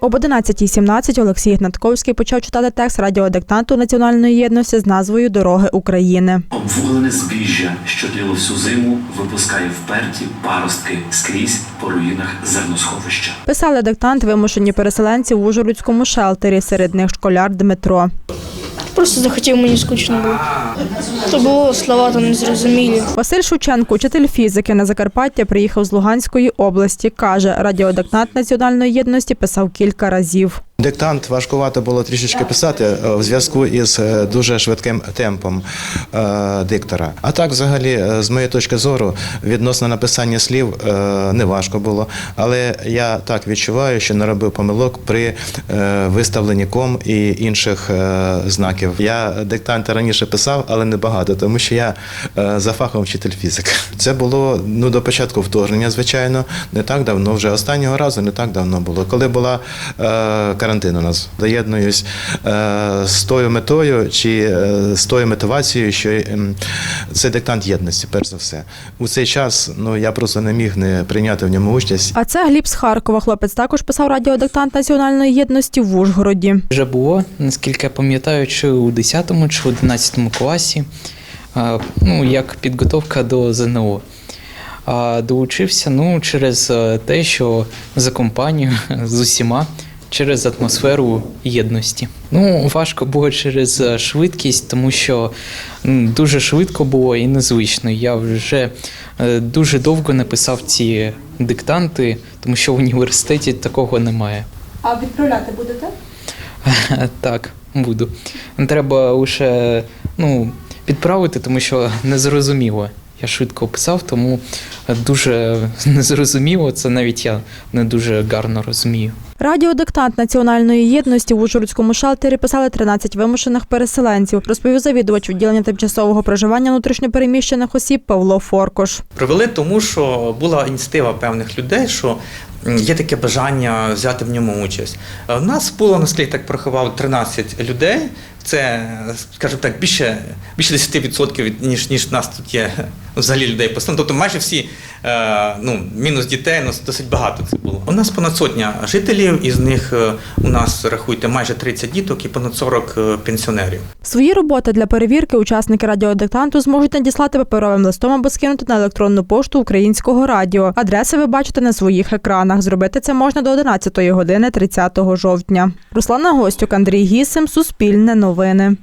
Об 11.17 Олексій Гнатковський почав читати текст радіодиктанту національної єдності з назвою Дороги України. Обвуглене збіжжя, що тліло всю зиму, випускає вперті паростки скрізь по руїнах зерносховища. Писали диктант вимушені переселенці в Ужгородському шелтері, серед них школяр Дмитро. Просто захотів мені скучно було. То було слова там незрозумілі. Василь Шученко, учитель фізики на Закарпаття, приїхав з Луганської області. Каже, радіодокнат національної єдності писав кілька разів. Диктант важкувато було трішечки писати е, в зв'язку із е, дуже швидким темпом е, диктора. А так, взагалі, з моєї точки зору, відносно написання слів не важко було. Але я так відчуваю, що не робив помилок при виставленні ком і інших знаків. Я диктанти раніше писав, але не багато, тому що я за фахом вчитель фізики. Це було ну до початку вторгнення, звичайно, не так давно. Вже останнього разу не так давно було. Коли була е, карантин у нас, доєднуюсь е, з тою метою чи е, з тою мотивацією, що ем, це диктант єдності, перш за все. У цей час ну я просто не міг не прийняти в ньому участь. А це Гліб з Харкова. Хлопець також писав радіодиктант національної єдності в Ужгороді. Вже було, наскільки я пам'ятаю, чи у 10 чи 11 класі, а, ну, як підготовка до ЗНО. А долучився ну, через е, те, що за компанію з усіма, через атмосферу єдності. Ну, важко було через е, швидкість, тому що дуже швидко було і незвично. Я вже е, дуже довго не писав ці диктанти, тому що в університеті такого немає. А відправляти будете? Так, буду. Треба лише ну, підправити, тому що незрозуміло. Я швидко описав, тому дуже незрозуміло. Це навіть я не дуже гарно розумію. Радіодиктант національної єдності в Ужгородському шелтері писали 13 вимушених переселенців, розповів завідувач відділення тимчасового проживання внутрішньопереміщених осіб Павло Форкош. Провели тому, що була ініціатива певних людей, що є таке бажання взяти в ньому участь. Е, У нас було, наскільки так порахував, 13 людей. Це, скажімо так, більше, більше 10% ніж, ніж нас тут є взагалі людей постійно. Тобто майже всі, е, ну, мінус дітей, ну, досить багато це було. У нас понад сотня жителів, із них е, у нас, рахуйте, майже 30 діток і понад 40 е, пенсіонерів. Свої роботи для перевірки учасники радіодиктанту зможуть надіслати паперовим листом або скинути на електронну пошту українського радіо. Адреси ви бачите на своїх екранах. Зробити це можна до 11 години 30 жовтня. Руслана Гостюк, Андрій Гісим, Суспільне новини.